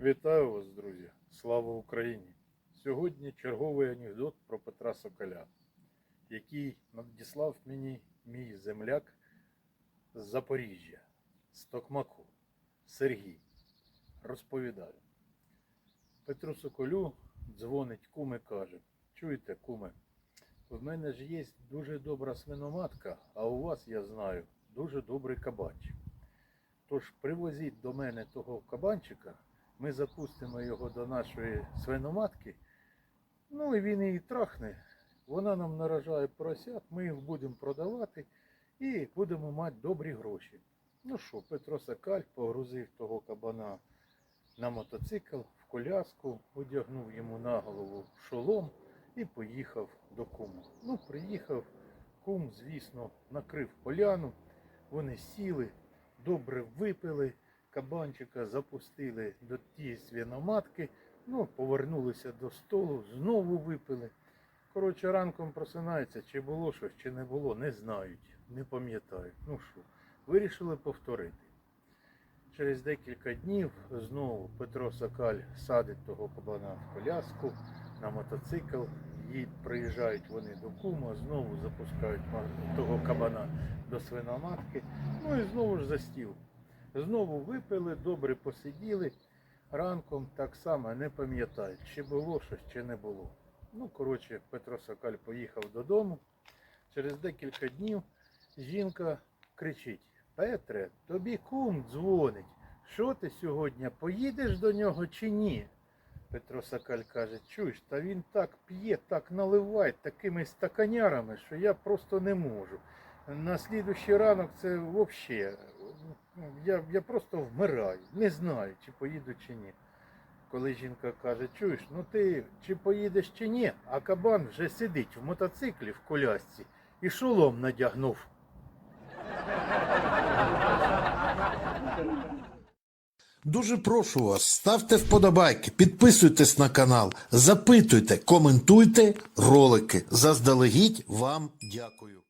Вітаю вас, друзі! Слава Україні! Сьогодні черговий анекдот про Петра Соколя, який надіслав мені мій земляк з Запоріжжя, з Токмаку, Сергій. Розповідаю. Петру Соколю дзвонить кум каже: Чуєте, куме, в мене ж є дуже добра свиноматка, а у вас, я знаю, дуже добрий кабанчик. Тож привозіть до мене того кабанчика, ми запустимо його до нашої свиноматки, ну і він її трахне. Вона нам наражає поросят, ми їх будемо продавати і будемо мати добрі гроші. Ну що, Петро Сакаль погрузив того кабана на мотоцикл, в коляску, одягнув йому на голову шолом і поїхав до кума. Ну, приїхав, кум, звісно, накрив поляну, вони сіли, добре випили, кабанчика запустили до тієї свиноматки, ну, повернулися до столу, знову випили. Коротше, ранком просинаються, чи було щось, чи не було, не знають, не пам'ятають. Ну що, вирішили повторити. Через декілька днів знову Петро Сокаль садить того кабана в коляску на мотоцикл. Їд, приїжджають вони до кума, знову запускають того кабана до свиноматки. Ну і знову ж за стіл. Знову випили, добре посиділи. Ранком так само не пам'ятають, чи було щось, чи не було. Ну, коротше, Петро Сокаль поїхав додому. Через декілька днів жінка кричить: Петре, тобі кум дзвонить. Що ти сьогодні? Поїдеш до нього чи ні? Петро Сокаль каже, чуєш, та він так п'є, так наливає такими стаканярами, що я просто не можу. На слідущий ранок це взагалі, я, я просто вмираю, не знаю, чи поїду чи ні. Коли жінка каже, чуєш, ну ти чи поїдеш чи ні, а кабан вже сидить в мотоциклі в колясці і шолом надягнув. Дуже прошу вас, ставте вподобайки, підписуйтесь на канал, запитуйте, коментуйте ролики. Заздалегідь вам дякую.